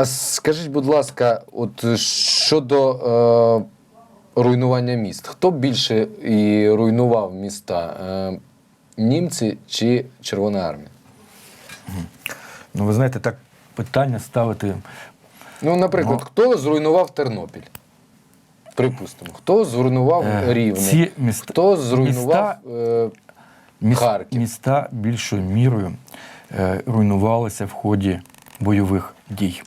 А скажіть, будь ласка, от щодо е, руйнування міст, хто більше і руйнував міста? Е, німці чи Червона армія? Ну, ви знаєте, так питання ставити. Ну, наприклад, Ну. хто зруйнував Тернопіль? Припустимо, хто зруйнував Е, Рівне? ці міста- Хто зруйнував е, Міс- Харків. Міста більшою мірою е, руйнувалися в ході бойових дій.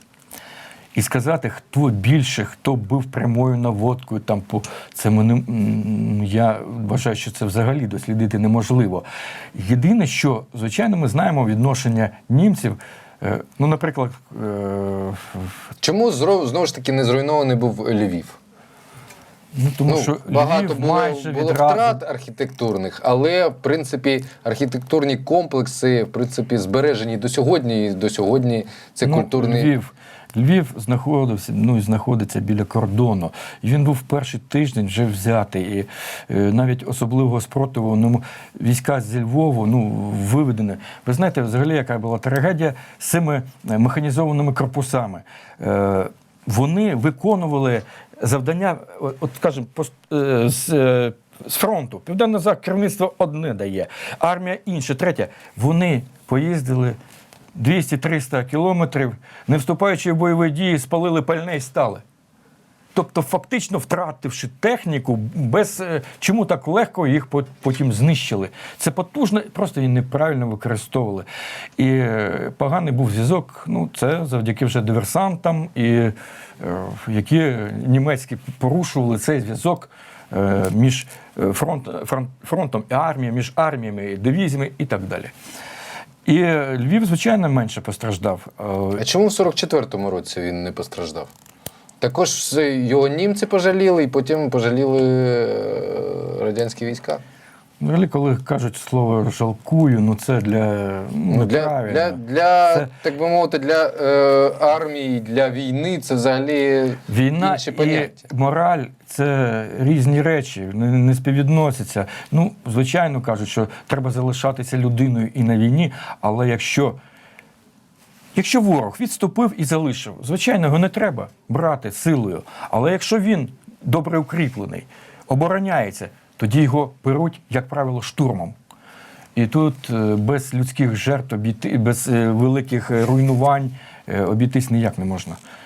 І сказати, хто більше, хто бив прямою наводкою, там по це ми не, м, я вважаю, що це взагалі дослідити неможливо. Єдине, що звичайно, ми знаємо відношення німців. е, Ну, наприклад, е, Чому знову ж таки не зруйнований був Львів? ну тому ну, що багато Львів було, майже було відразу втрат архітектурних, але в принципі архітектурні комплекси в принципі збережені до сьогодні. І до сьогодні це Ну, культурний Львів. Львів знаходився, ну і знаходиться біля кордону. І він був перший тиждень вже взятий. І е, навіть особливого спротиву ну, війська зі Львову ну, виведені. Ви знаєте, взагалі, яка була трагедія з цими е, механізованими корпусами. Е, вони виконували завдання, от, скажімо, з. з фронту. Південне за керівництво одне дає, армія інше, третє. Вони поїздили 200-300 кілометрів, не вступаючи в бойові дії, спалили пальне і стали. Тобто, фактично втративши техніку, без е, чому так легко їх потім знищили. Це потужно, просто її неправильно використовували. І е, поганий був зв'язок. Ну, це завдяки вже диверсантам, і, е, які німецькі порушували цей зв'язок між фронт, фронт, фронтом і армією, між арміями, дивізіями і так далі. І Львів, звичайно, менше постраждав. Е, А чому в 44-му році він не постраждав? Також його німці пожаліли, і потім пожаліли е, радянські війська. Взагалі, коли кажуть слово жалкую, ну це для, ну, Ну, для, для, для Це- так би мовити, для е, армії, для війни це взагалі Війна інші і мораль це різні речі, не, не співвідносяться. Ну, звичайно, кажуть, що треба залишатися людиною і на війні, але якщо. Якщо ворог відступив і залишив, звичайно, його не треба брати силою. Але якщо він добре укріплений, обороняється, тоді його беруть, як правило, штурмом. І тут е, без людських жертв обійти, без е, великих е, руйнувань обійтись ніяк не можна.